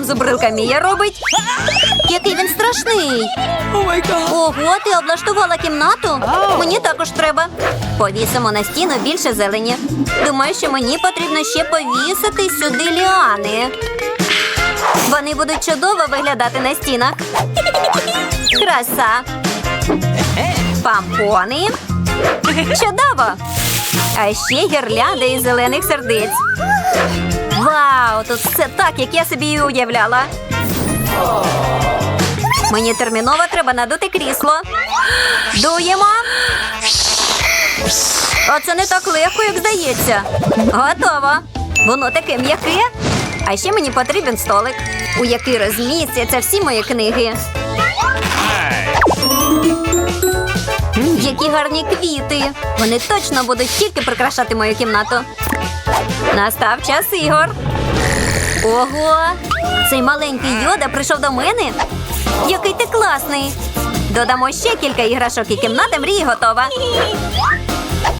там зубрилка Мія робить? Який він страшний. Ого, ти облаштувала кімнату? Мені також треба. Повісимо на стіну більше зелені. Думаю, що мені потрібно ще повісити сюди ліани. Вони будуть чудово виглядати на стінах. Краса. Пампони. Чудово! А ще гірлянда із зелених сердець. Тут все так, як я собі і уявляла. Мені терміново треба надути крісло. Дуємо. Оце не так легко, як здається. Готово. Воно таке м'яке. А ще мені потрібен столик, у який розмістяться всі мої книги. Які гарні квіти. Вони точно будуть тільки прикрашати мою кімнату. Настав час ігор. Ого! Цей маленький йода прийшов до мене. Який ти класний! Додамо ще кілька іграшок і кімната мрії готова.